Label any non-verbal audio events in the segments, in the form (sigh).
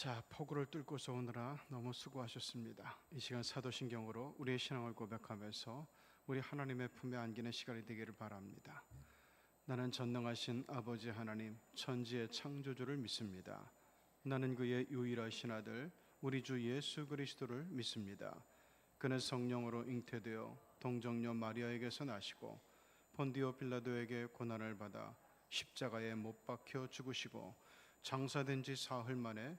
자, 폭우를 뚫고서 오느라 너무 수고하셨습니다. 이 시간 사도신경으로 우리의 신앙을 고백하면서 우리 하나님의 품에 안기는 시간이 되기를 바랍니다. 나는 전능하신 아버지 하나님, 천지의 창조주를 믿습니다. 나는 그의 유일하신 아들, 우리 주 예수 그리스도를 믿습니다. 그는 성령으로 잉태되어 동정녀 마리아에게서 나시고 본디오 빌라도에게 고난을 받아 십자가에 못 박혀 죽으시고 장사된 지 사흘 만에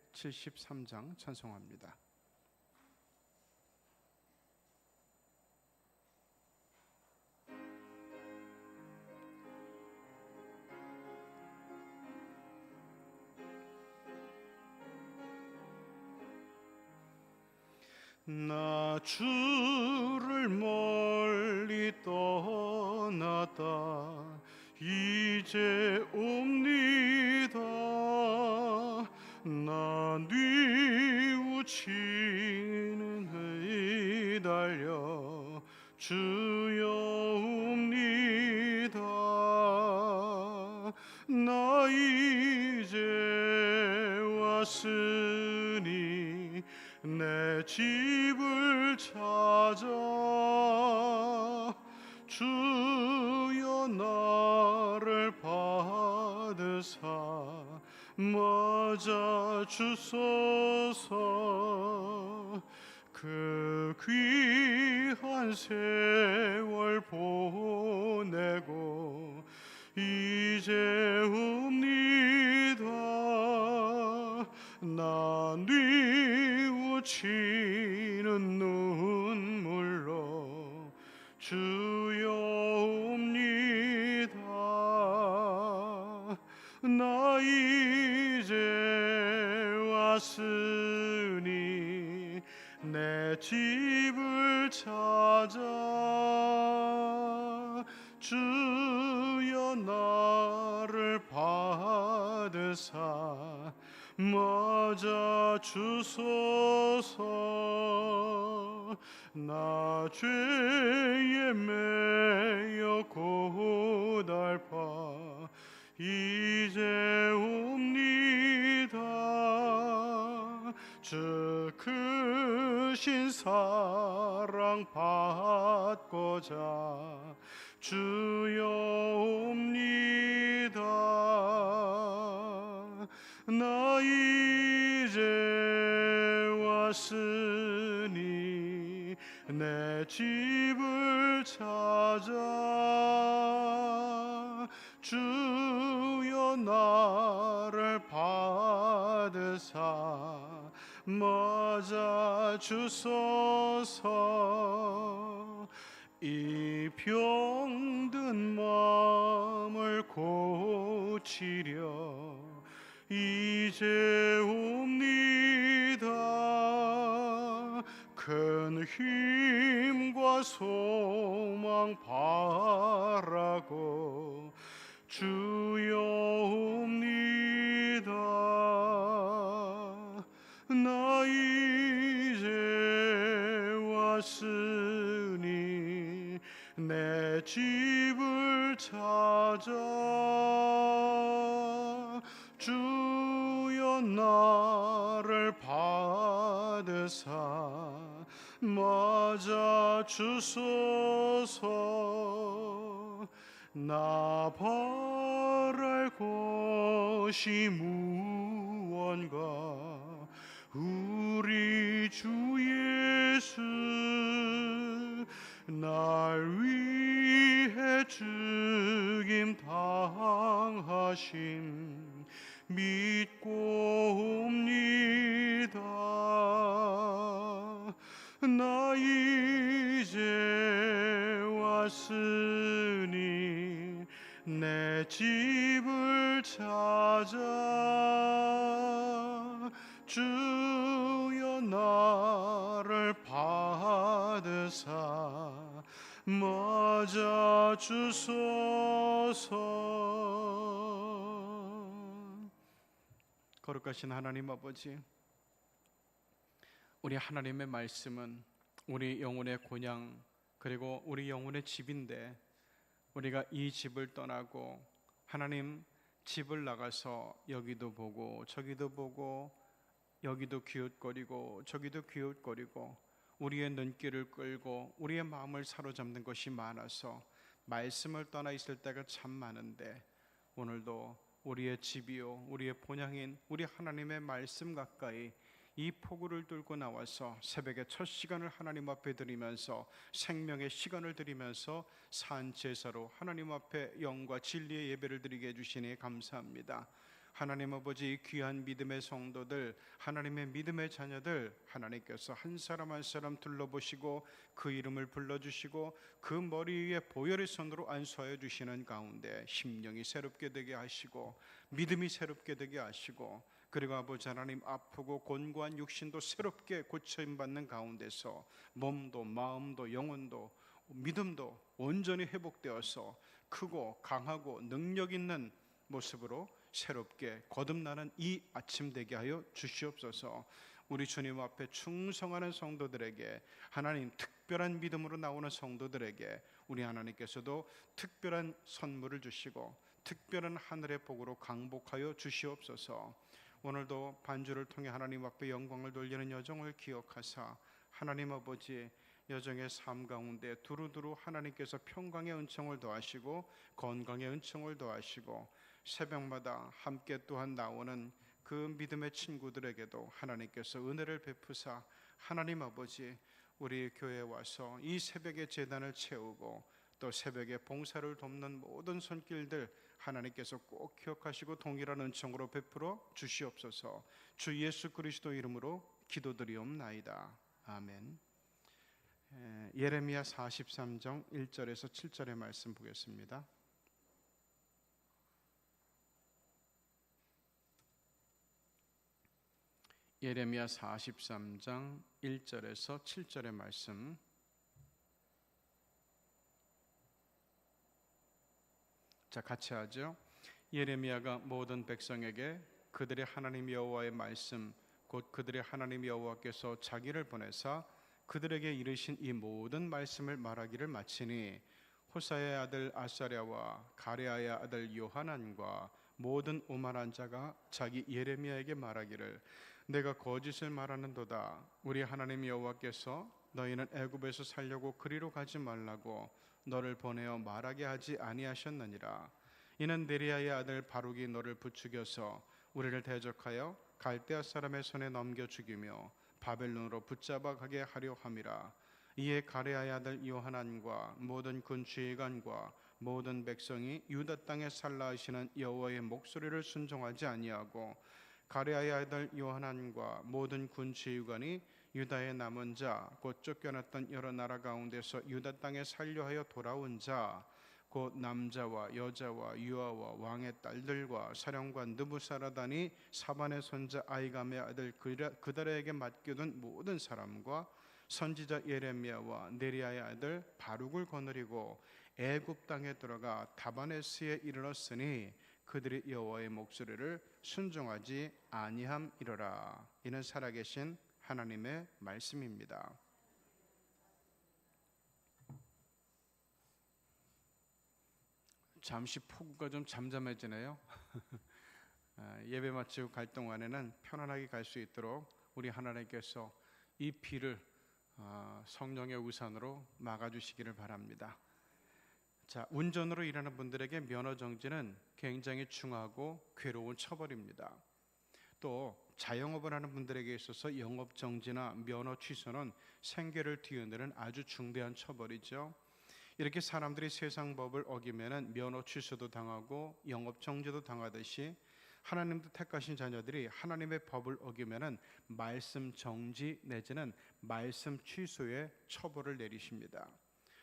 273장 찬송합니다. 나 주를 멀리 떠났다 이제 옵니 다나 뉘우치는 의 달려 주여 옵니다. 나 이제 왔으니 내 집 주소서. 그 귀한 세 왔으니 내 집을 찾아 주여 나를 받으사 맞아 주소서. 나 죄에 매여 고달파. 이제 옵 주 크신 사랑 받고자 주여 옵니다. 나 이제 왔으니 내 집을 찾아 주여 나를 받으사 맞아 주소서. 이 병든 마음을 고치려 이제 옵니다. 큰 힘과 소망 바라고 주여 집을 찾아 주여 나를 받으사 맞아 주소서 나 바랄 것이 무언가 우리 주 예수 날 위해 죽임 당하심 믿고옵니다. 나 이제 왔으니 내 집을 찾아 주여 나를 받으사 뭐 주소서. 거룩하신 하나님 아버지 우리 하나님의 말씀은 우리 영혼의 곤양 그리고 우리 영혼의 집인데 우리가 이 집을 떠나고 하나님 집을 나가서 여기도 보고 저기도 보고 여기도 기웃거리고 저기도 기웃거리고 우리의 눈길을 끌고 우리의 마음을 사로잡는 것이 많아서 말씀을 떠나 있을 때가 참 많은데 오늘도 우리의 집이요 우리의 본향인 우리 하나님의 말씀 가까이 이 포구를 뚫고 나와서 새벽에 첫 시간을 하나님 앞에 드리면서 생명의 시간을 드리면서 산 제사로 하나님 앞에 영과 진리의 예배를 드리게 해주시니 감사합니다. 하나님 아버지 이 귀한 믿음의 성도들 하나님의 믿음의 자녀들 하나님께서 한 사람 한 사람 둘러보시고 그 이름을 불러주시고 그 머리 위에 보혈의 손으로 안수하여 주시는 가운데 심령이 새롭게 되게 하시고 믿음이 새롭게 되게 하시고 그리고 아버지 하나님 아프고 곤고한 육신도 새롭게 고쳐임 받는 가운데서 몸도 마음도 영혼도 믿음도 온전히 회복되어서 크고 강하고 능력 있는 모습으로 새롭게 거듭나는 이 아침 되게 하여 주시옵소서. 우리 주님 앞에 충성하는 성도들에게 하나님 특별한 믿음으로 나오는 성도들에게 우리 하나님께서도 특별한 선물을 주시고 특별한 하늘의 복으로 강복하여 주시옵소서. 오늘도 반주를 통해 하나님 앞에 영광을 돌리는 여정을 기억하사 하나님 아버지 여정의 삶 가운데 두루두루 하나님께서 평강의 은총을 더하시고 건강의 은총을 더하시고 새벽마다 함께 또한 나오는 그 믿음의 친구들에게도 하나님께서 은혜를 베푸사 하나님 아버지 우리 교회에 와서 이 새벽의 재단을 채우고 또 새벽에 봉사를 돕는 모든 손길들 하나님께서 꼭 기억하시고 동일한 은총으로 베풀어 주시옵소서. 주 예수 그리스도 이름으로 기도드리옵나이다. 아멘. 에, 예레미야 43장 1절에서 7절의 말씀 보겠습니다. 예레미야 43장 1절에서 7절의 말씀 자 같이 하죠. 예레미야가 모든 백성에게 그들의 하나님 여호와의 말씀 곧 그들의 하나님 여호와께서 자기를 보내사 그들에게 이르신 이 모든 말씀을 말하기를 마치니 호사의 아들 아사랴와 가레아의 아들 요하난과 모든 오만한 자가 자기 예레미야에게 말하기를 내가 거짓을 말하는도다. 우리 하나님 여호와께서 너희는 애굽에서 살려고 그리로 가지 말라고 너를 보내어 말하게 하지 아니하셨느니라. 이는 네리아의 아들 바룩이 너를 부추겨서 우리를 대적하여 갈대아 사람의 손에 넘겨 죽이며 바벨론으로 붙잡아 가게 하려 함이라. 이에 가레아의 아들 요하난과 모든 군 지휘관과 모든 백성이 유다 땅에 살라 하시는 여호와의 목소리를 순종하지 아니하고 가레아의 아들 요하난과 모든 군 지휘관이 유다의 남은 자 곧 쫓겨났던 여러 나라 가운데서 유다 땅에 살려하여 돌아온 자 곧 남자와 여자와 유아와 왕의 딸들과 사령관 느부사라단이 사반의 손자 아이감의 아들 그들에게 맡겨둔 모든 사람과 선지자 예레미야와 네리아의 아들 바룩을 거느리고 애굽 땅에 들어가 다바네스에 이르렀으니 그들이 여호와의 목소리를 순종하지 아니함이로라 이는 살아계신 하나님의 말씀입니다. 잠시 폭우가 좀 잠잠해지네요. (laughs) 아, 예배 마치고 갈 동안에는 편안하게 갈 수 있도록 우리 하나님께서 이 비를 아, 성령의 우산으로 막아주시기를 바랍니다. 자, 운전으로 일하는 분들에게 면허 정지는 굉장히 중하고 괴로운 처벌입니다. 또 자영업을 하는 분들에게 있어서 영업 정지나 면허 취소는 생계를 뒤흔드는 아주 중대한 처벌이죠. 이렇게 사람들이 세상 법을 어기면은 면허 취소도 당하고 영업 정지도 당하듯이 하나님도 택하신 자녀들이 하나님의 법을 어기면은 말씀 정지 내지는 말씀 취소의 처벌을 내리십니다.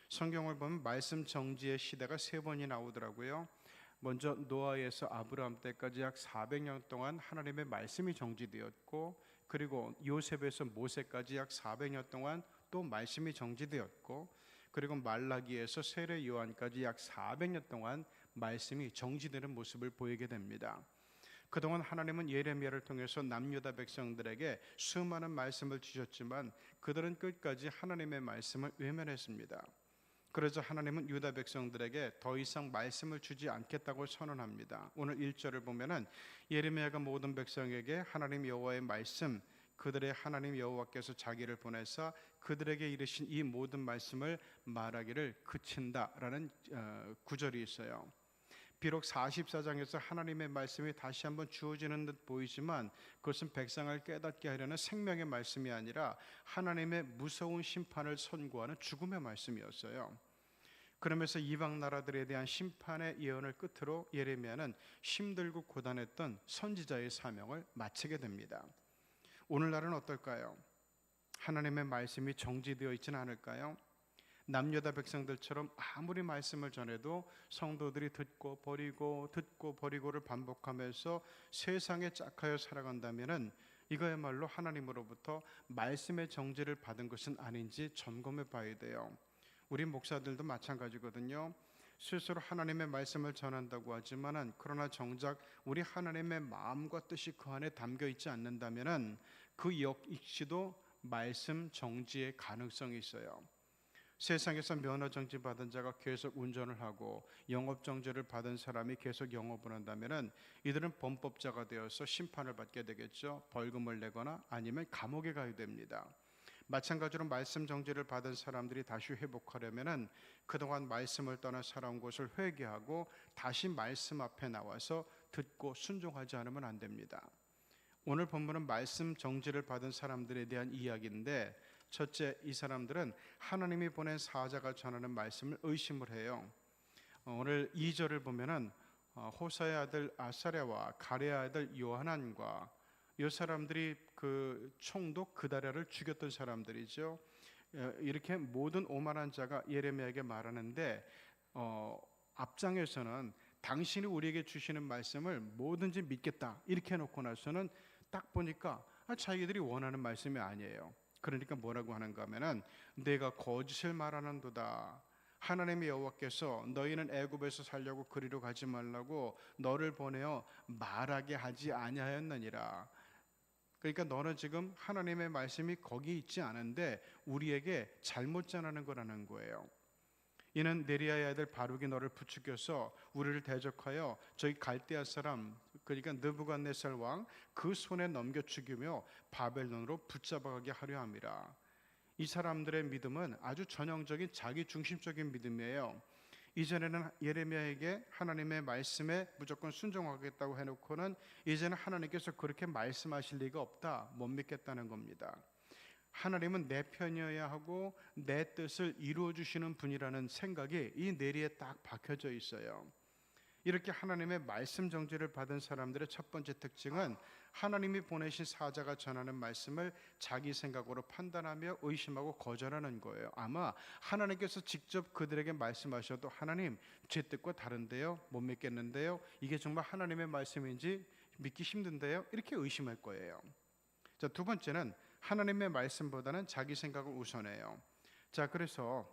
성경을 보면 말씀 정지의 시대가 세 번이 나오더라고요. 먼저 노아에서 아브라함 때까지 약 400년 동안 하나님의 말씀이 정지되었고 그리고 요셉에서 모세까지 약 400년 동안 또 말씀이 정지되었고 그리고 말라기에서 세례 요한까지 약 400년 동안 말씀이 정지되는 모습을 보이게 됩니다. 그동안 하나님은 예레미야를 통해서 남유다 백성들에게 수많은 말씀을 주셨지만 그들은 끝까지 하나님의 말씀을 외면했습니다. 그러자 하나님은 유다 백성들에게 더 이상 말씀을 주지 않겠다고 선언합니다. 오늘 1절을 보면은 예레미야가 모든 백성에게 하나님 여호와의 말씀 그들의 하나님 여호와께서 자기를 보내사 그들에게 이르신 이 모든 말씀을 말하기를 그친다라는 어, 구절이 있어요. 비록 44장에서 하나님의 말씀이 다시 한번 주어지는 듯 보이지만 그것은 백성을 깨닫게 하려는 생명의 말씀이 아니라 하나님의 무서운 심판을 선고하는 죽음의 말씀이었어요. 그러면서 이방 나라들에 대한 심판의 예언을 끝으로 예레미야는 힘들고 고단했던 선지자의 사명을 마치게 됩니다. 오늘날은 어떨까요? 하나님의 말씀이 정지되어 있지는 않을까요? 남유다 백성들처럼 아무리 말씀을 전해도 성도들이 듣고 버리고 듣고 버리고를 반복하면서 세상에 짝하여 살아간다면은 이거야말로 하나님으로부터 말씀의 정지를 받은 것은 아닌지 점검해 봐야 돼요. 우리 목사들도 마찬가지거든요. 스스로 하나님의 말씀을 전한다고 하지만은 그러나 정작 우리 하나님의 마음과 뜻이 그 안에 담겨 있지 않는다면은 그 역시도 말씀 정지의 가능성이 있어요. 세상에서 면허 정지 받은 자가 계속 운전을 하고 영업 정지를 받은 사람이 계속 영업을 한다면은 이들은 범법자가 되어서 심판을 받게 되겠죠. 벌금을 내거나 아니면 감옥에 가야 됩니다. 마찬가지로 말씀 정지를 받은 사람들이 다시 회복하려면은 그동안 말씀을 떠나 살아온 곳을 회개하고 다시 말씀 앞에 나와서 듣고 순종하지 않으면 안 됩니다. 오늘 본문은 말씀 정지를 받은 사람들에 대한 이야기인데 첫째 이 사람들은 하나님이 보낸 사자가 전하는 말씀을 의심을 해요. 어, 오늘 2절을 보면은 어, 호사의 아들 아사랴와 가레의 아들 요하난과 이 사람들이 그 총독 그다랴를 죽였던 사람들이죠. 어, 이렇게 모든 오만한 자가 예레미야에게 말하는데 어, 앞장에서는 당신이 우리에게 주시는 말씀을 뭐든지 믿겠다 이렇게 해놓고 나서는 딱 보니까 아, 자기들이 원하는 말씀이 아니에요. 그러니까 뭐라고 하는가 하면은 내가 거짓을 말하는도다. 하나님의 여호와께서 너희는 애굽에서 살려고 그리로 가지 말라고 너를 보내어 말하게 하지 아니하였느니라. 그러니까 너는 지금 하나님의 말씀이 거기 있지 않은데 우리에게 잘못 전하는 거라는 거예요. 이는 네리아의 아들 바룩이 너를 부추겨서 우리를 대적하여 저희 갈대아 사람 그러니까 느부갓네살 왕 그 손에 넘겨 죽이며 바벨론으로 붙잡아가게 하려 함이라. 이 사람들의 믿음은 아주 전형적인 자기 중심적인 믿음이에요. 이전에는 예레미야에게 하나님의 말씀에 무조건 순종하겠다고 해놓고는 이제는 하나님께서 그렇게 말씀하실 리가 없다 못 믿겠다는 겁니다. 하나님은 내 편이어야 하고 내 뜻을 이루어 주시는 분이라는 생각이 이 내리에 딱 박혀져 있어요. 이렇게 하나님의 말씀 정지를 받은 사람들의 첫 번째 특징은 하나님이 보내신 사자가 전하는 말씀을 자기 생각으로 판단하며 의심하고 거절하는 거예요. 아마 하나님께서 직접 그들에게 말씀하셔도 하나님 제 뜻과 다른데요. 못 믿겠는데요. 이게 정말 하나님의 말씀인지 믿기 힘든데요. 이렇게 의심할 거예요. 자, 두 번째는 하나님의 말씀보다는 자기 생각을 우선해요. 자, 그래서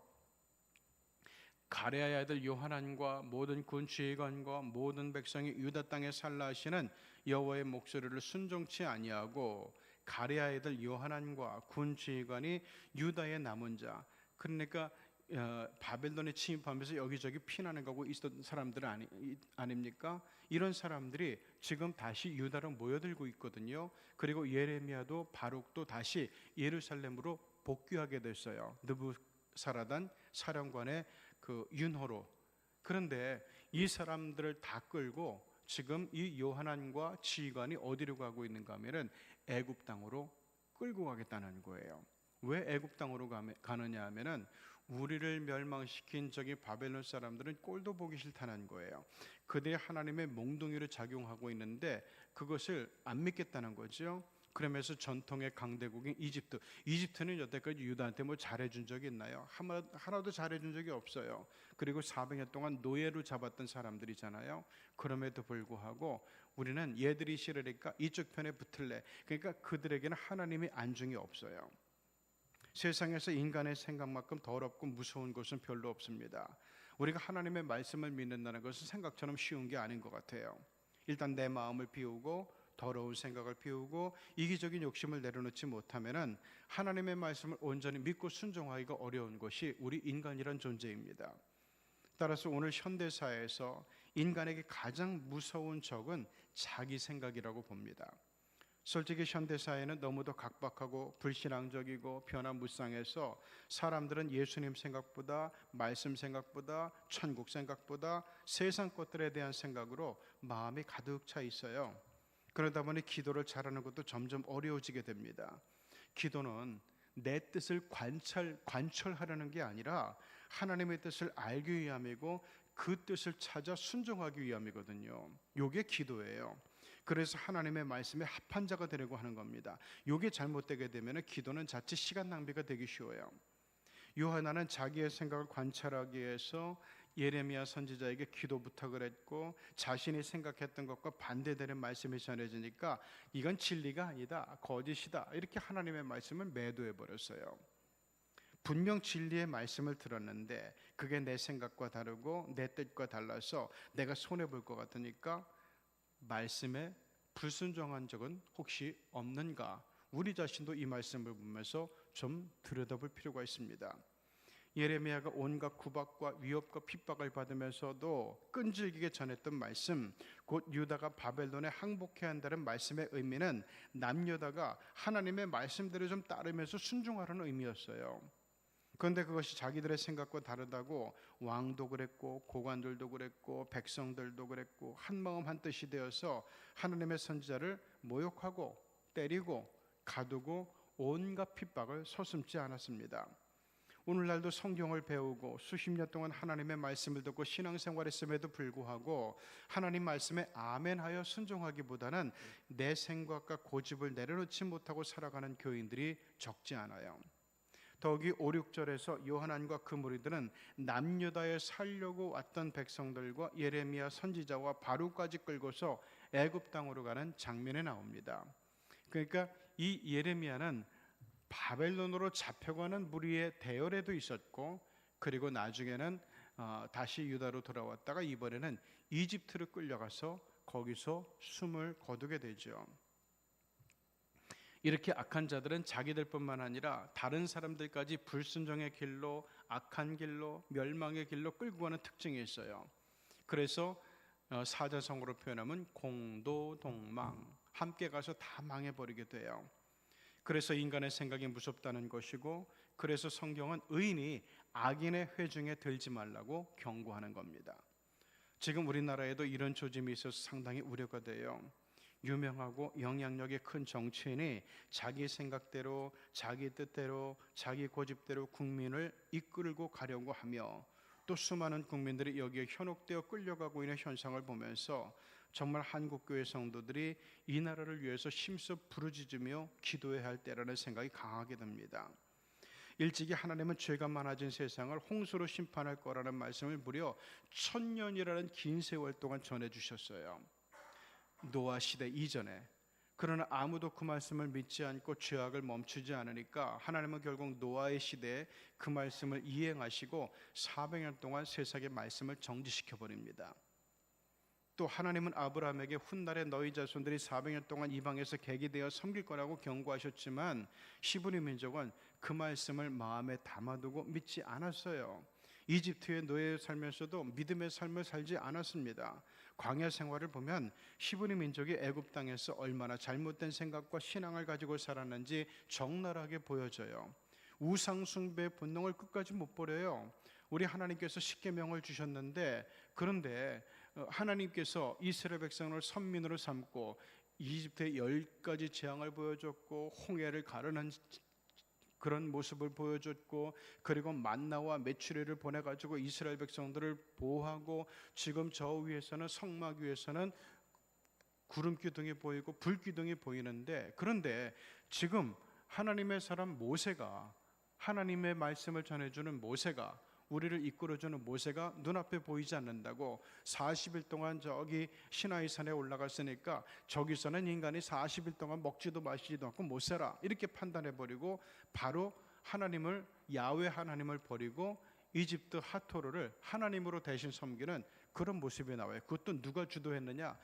가레아의 아들 요하난과 모든 군 지휘관과 모든 백성이 유다 땅에 살라 하시는 여호와의 목소리를 순종치 아니하고 가레아의 아들 요하난과 군 지휘관이 유다의 남은 자 그러니까 어, 바벨론에 침입하면서 여기저기 피난을 가고 있었던 사람들 아니, 아닙니까? 이런 사람들이 지금 다시 유다로 모여들고 있거든요. 그리고 예레미야도 바룩도 다시 예루살렘으로 복귀하게 됐어요. 느부사라단 사령관의 그 윤호로 그런데 이 사람들을 다 끌고 지금 이 요한안과 지휘관이 어디로 가고 있는가 하면은 애굽 땅으로 끌고 가겠다는 거예요. 왜 애굽 땅으로 가느냐 하면은 우리를 멸망시킨 저기 바벨론 사람들은 꼴도 보기 싫다는 거예요. 그들이 하나님의 몽둥이를 작용하고 있는데 그것을 안 믿겠다는 거죠. 그러면서 전통의 강대국인 이집트. 이집트는 여태까지 유다한테 뭐 잘해준 적이 있나요? 하나도 잘해준 적이 없어요. 그리고 400년 동안 노예로 잡았던 사람들이잖아요. 그럼에도 불구하고 우리는 얘들이 싫으니까 이쪽 편에 붙을래. 그러니까 그들에게는 하나님의 안중이 없어요. 세상에서 인간의 생각만큼 더럽고 무서운 것은 별로 없습니다. 우리가 하나님의 말씀을 믿는다는 것은 생각처럼 쉬운 게 아닌 것 같아요. 일단 내 마음을 비우고 더러운 생각을 비우고 이기적인 욕심을 내려놓지 못하면은 하나님의 말씀을 온전히 믿고 순종하기가 어려운 것이 우리 인간이란 존재입니다. 따라서 오늘 현대 사회에서 인간에게 가장 무서운 적은 자기 생각이라고 봅니다. 솔직히 현대 사회는 너무도 각박하고 불신앙적이고 변화무쌍해서 사람들은 예수님 생각보다 말씀 생각보다 천국 생각보다 세상 것들에 대한 생각으로 마음이 가득 차 있어요. 그러다 보니 기도를 잘하는 것도 점점 어려워지게 됩니다. 기도는 내 뜻을 관찰 관철하려는 게 아니라 하나님의 뜻을 알기 위함이고 그 뜻을 찾아 순종하기 위함이거든요. 요게 기도예요. 그래서 하나님의 말씀에 합한 자가 되려고 하는 겁니다. 요게 잘못되게 되면 기도는 자칫 시간 낭비가 되기 쉬워요. 요하나는 자기의 생각을 관찰하기 위해서 예레미야 선지자에게 기도 부탁을 했고 자신이 생각했던 것과 반대되는 말씀이 전해지니까 이건 진리가 아니다 거짓이다 이렇게 하나님의 말씀을 매도해 버렸어요. 분명 진리의 말씀을 들었는데 그게 내 생각과 다르고 내 뜻과 달라서 내가 손해 볼 것 같으니까 말씀에 불순종한 적은 혹시 없는가? 우리 자신도 이 말씀을 보면서 좀 들여다볼 필요가 있습니다. 예레미야가 온갖 구박과 위협과 핍박을 받으면서도 끈질기게 전했던 말씀, 곧 유다가 바벨론에 항복해야 한다는 말씀의 의미는 남유다가 하나님의 말씀대로 좀 따르면서 순종하라는 의미였어요. 그런데 그것이 자기들의 생각과 다르다고 왕도 그랬고 고관들도 그랬고 백성들도 그랬고 한 마음 한 뜻이 되어서 하나님의 선지자를 모욕하고 때리고 가두고 온갖 핍박을 서슴지 않았습니다. 오늘날도 성경을 배우고 수십 년 동안 하나님의 말씀을 듣고 신앙생활했음에도 불구하고 하나님 말씀에 아멘하여 순종하기보다는 내 생각과 고집을 내려놓지 못하고 살아가는 교인들이 적지 않아요. 더욱이 5, 6절에서 요한안과 그 무리들은 남유다에 살려고 왔던 백성들과 예레미야 선지자와 바루까지 끌고서 애굽 땅으로 가는 장면에 나옵니다. 그러니까 이 예레미야는 바벨론으로 잡혀가는 무리의 대열에도 있었고 그리고 나중에는 어, 다시 유다로 돌아왔다가 이번에는 이집트로 끌려가서 거기서 숨을 거두게 되죠. 이렇게 악한 자들은 자기들 뿐만 아니라 다른 사람들까지 불순종의 길로 악한 길로 멸망의 길로 끌고 가는 특징이 있어요. 그래서 어, 사자성어로 표현하면 공도동망 함께 가서 다 망해버리게 돼요. 그래서 인간의 생각이 무섭다는 것이고 그래서 성경은 의인이 악인의 회중에 들지 말라고 경고하는 겁니다. 지금 우리나라에도 이런 조짐이 있어서 상당히 우려가 돼요. 유명하고 영향력이 큰 정치인이 자기 생각대로 자기 뜻대로 자기 고집대로 국민을 이끌고 가려고 하며 또 수많은 국민들이 여기에 현혹되어 끌려가고 있는 현상을 보면서 정말 한국 교회 성도들이 이 나라를 위해서 힘써 부르짖으며 기도해야 할 때라는 생각이 강하게 듭니다. 일찍이 하나님은 죄가 많아진 세상을 홍수로 심판할 거라는 말씀을 무려 천년이라는 긴 세월 동안 전해 주셨어요. 노아 시대 이전에 그러나 아무도 그 말씀을 믿지 않고 죄악을 멈추지 않으니까 하나님은 결국 노아의 시대에 그 말씀을 이행하시고 400년 동안 세상의 말씀을 정지시켜 버립니다. 또 하나님은 아브라함에게 훗날에 너희 자손들이 400년 동안 이방에서 객이되어 섬길 거라고 경고하셨지만 시브리 민족은 그 말씀을 마음에 담아두고 믿지 않았어요. 이집트의 노예에 살면서도 믿음의 삶을 살지 않았습니다. 광야 생활을 보면 시브리 민족이 애굽 땅에서 얼마나 잘못된 생각과 신앙을 가지고 살았는지 적나라하게 보여져요. 우상 숭배 본능을 끝까지 못 버려요. 우리 하나님께서 십계명을 주셨는데 그런데 어, 하나님께서 이스라엘 백성을 선민으로 삼고 이집트에 열 가지 재앙을 보여줬고 홍해를 가르는 그런 모습을 보여줬고 그리고 만나와 메추리를 보내 가지고 이스라엘 백성들을 보호하고 지금 저 위에서는 성막 위에서는 구름 기둥이 보이고 불 기둥이 보이는데 그런데 지금 하나님의 사람 모세가 하나님의 말씀을 전해주는 모세가 우리를 이끌어주는 모세가 눈앞에 보이지 않는다고 40일 동안 저기 시나이 산에 올라갔으니까 저기서는 인간이 40일 동안 먹지도 마시지도 않고 못 살아 이렇게 판단해 버리고 바로 하나님을 야외 하나님을 버리고 이집트 하토르를 하나님으로 대신 섬기는 그런 모습이 나와요. 그것도 누가 주도했느냐?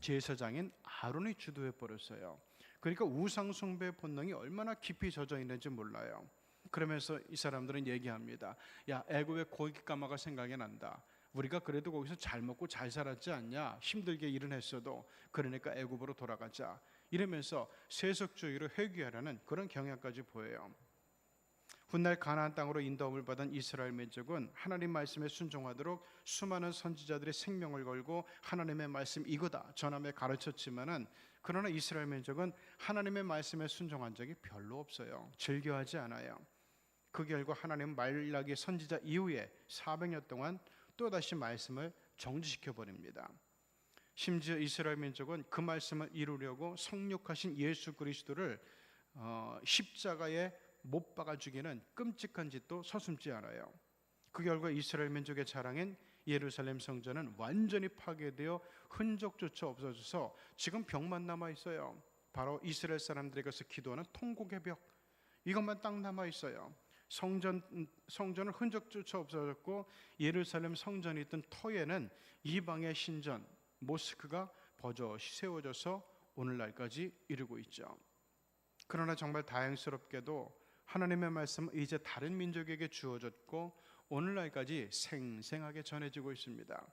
제사장인 아론이 주도해 버렸어요. 그러니까 우상 숭배 본능이 얼마나 깊이 젖어 있는지 몰라요. 그러면서 이 사람들은 얘기합니다. 야, 애굽의 고기 까마가 생각이 난다. 우리가 그래도 거기서 잘 먹고 잘 살았지 않냐? 힘들게 일은 했어도 그러니까 애굽으로 돌아가자. 이러면서 세속주의로 회귀하라는 그런 경향까지 보여요. 훗날 가나안 땅으로 인도함을 받은 이스라엘 민족은 하나님 말씀에 순종하도록 수많은 선지자들의 생명을 걸고 하나님의 말씀 이거다 전함에 가르쳤지만은 그러나 이스라엘 민족은 하나님의 말씀에 순종한 적이 별로 없어요. 즐겨하지 않아요. 그 결과 하나님 말라기 선지자 이후에 400년 동안 또 다시 말씀을 정지시켜 버립니다. 심지어 이스라엘 민족은 그 말씀을 이루려고 성육하신 예수 그리스도를 어, 십자가에 못 박아 죽이는 끔찍한 짓도 서슴지 않아요. 그 결과 이스라엘 민족의 자랑인 예루살렘 성전은 완전히 파괴되어 흔적조차 없어져서 지금 벽만 남아 있어요. 바로 이스라엘 사람들에게서 기도하는 통곡의 벽 이것만 딱 남아 있어요. 성전 성전은 흔적조차 없어졌고 예루살렘 성전이 있던 터에는 이방의 신전 모스크가 버젓이 세워져서 오늘날까지 이르고 있죠. 그러나 정말 다행스럽게도 하나님의 말씀은 이제 다른 민족에게 주어졌고 오늘날까지 생생하게 전해지고 있습니다.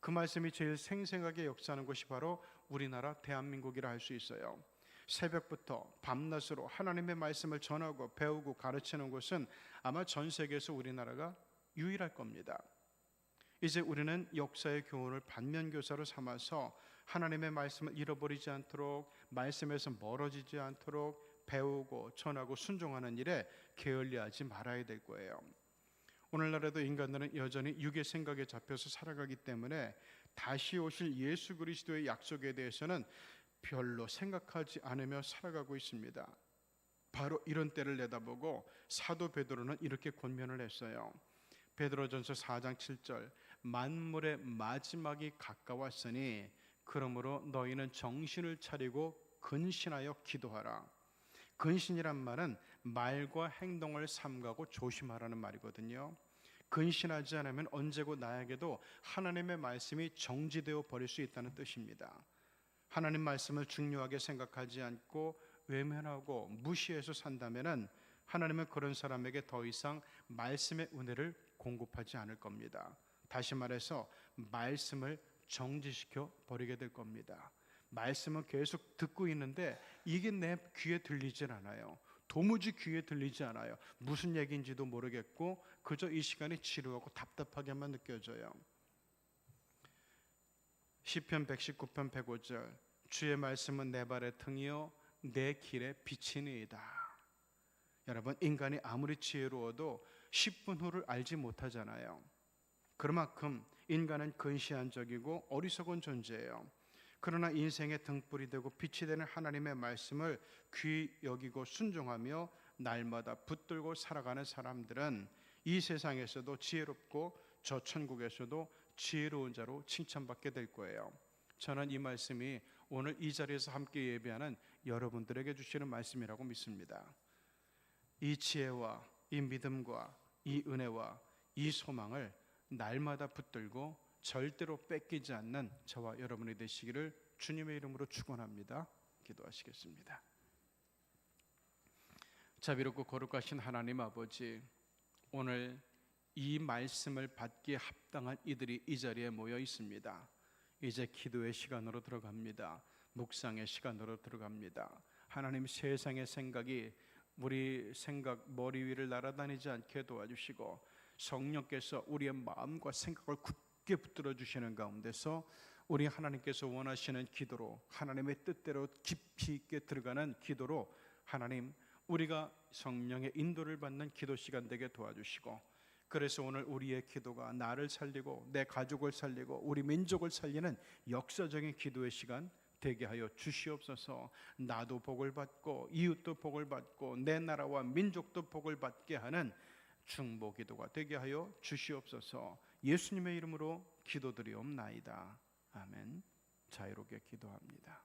그 말씀이 제일 생생하게 역사하는 곳이 바로 우리나라 대한민국이라 할 수 있어요. 새벽부터 밤낮으로 하나님의 말씀을 전하고 배우고 가르치는 곳은 아마 전 세계에서 우리나라가 유일할 겁니다. 이제 우리는 역사의 교훈을 반면교사로 삼아서 하나님의 말씀을 잃어버리지 않도록 말씀에서 멀어지지 않도록 배우고 전하고 순종하는 일에 게을리하지 말아야 될 거예요. 오늘날에도 인간들은 여전히 육의 생각에 잡혀서 살아가기 때문에 다시 오실 예수 그리스도의 약속에 대해서는 별로 생각하지 않으며 살아가고 있습니다. 바로 이런 때를 내다보고 사도 베드로는 이렇게 권면을 했어요. 베드로전서 4장 7절 만물의 마지막이 가까웠으니 그러므로 너희는 정신을 차리고 근신하여 기도하라. 근신이란 말은 말과 행동을 삼가고 조심하라는 말이거든요. 근신하지 않으면 언제고 나에게도 하나님의 말씀이 정지되어 버릴 수 있다는 뜻입니다. 하나님 말씀을 중요하게 생각하지 않고 외면하고 무시해서 산다면은 하나님은 그런 사람에게 더 이상 말씀의 은혜를 공급하지 않을 겁니다. 다시 말해서 말씀을 정지시켜 버리게 될 겁니다. 말씀은 계속 듣고 있는데 이게 내 귀에 들리질 않아요. 도무지 귀에 들리지 않아요. 무슨 얘기인지도 모르겠고 그저 이 시간이 지루하고 답답하게만 느껴져요. 시편 119편 105절 주의 말씀은 내 발의 등이요 내 길의 빛이니이다. 여러분 인간이 아무리 지혜로워도 10분 후를 알지 못하잖아요. 그만큼 인간은 근시안적이고 어리석은 존재예요. 그러나 인생의 등불이 되고 빛이 되는 하나님의 말씀을 귀 여기고 순종하며 날마다 붙들고 살아가는 사람들은 이 세상에서도 지혜롭고 저 천국에서도 지혜로운 자로 칭찬받게 될 거예요. 저는 이 말씀이 오늘 이 자리에서 함께 예배하는 여러분들에게 주시는 말씀이라고 믿습니다. 이 지혜와 이 믿음과 이 은혜와 이 소망을 날마다 붙들고 절대로 뺏기지 않는 저와 여러분이 되시기를 주님의 이름으로 축원합니다. 기도하시겠습니다. 자비롭고 거룩하신 하나님 아버지 오늘 이 말씀을 받기에 합당한 이들이 이 자리에 모여 있습니다. 이제 기도의 시간으로 들어갑니다. 묵상의 시간으로 들어갑니다. 하나님 세상의 생각이 우리 생각 머리 위를 날아다니지 않게 도와주시고 성령께서 우리의 마음과 생각을 굳게 붙들어 주시는 가운데서 우리 하나님께서 원하시는 기도로 하나님의 뜻대로 깊이 있게 들어가는 기도로 하나님 우리가 성령의 인도를 받는 기도 시간 되게 도와주시고 그래서 오늘 우리의 기도가 나를 살리고 내 가족을 살리고 우리 민족을 살리는 역사적인 기도의 시간 되게 하여 주시옵소서. 나도 복을 받고 이웃도 복을 받고 내 나라와 민족도 복을 받게 하는 중보 기도가 되게 하여 주시옵소서. 예수님의 이름으로 기도드리옵나이다. 아멘. 자유롭게 기도합니다.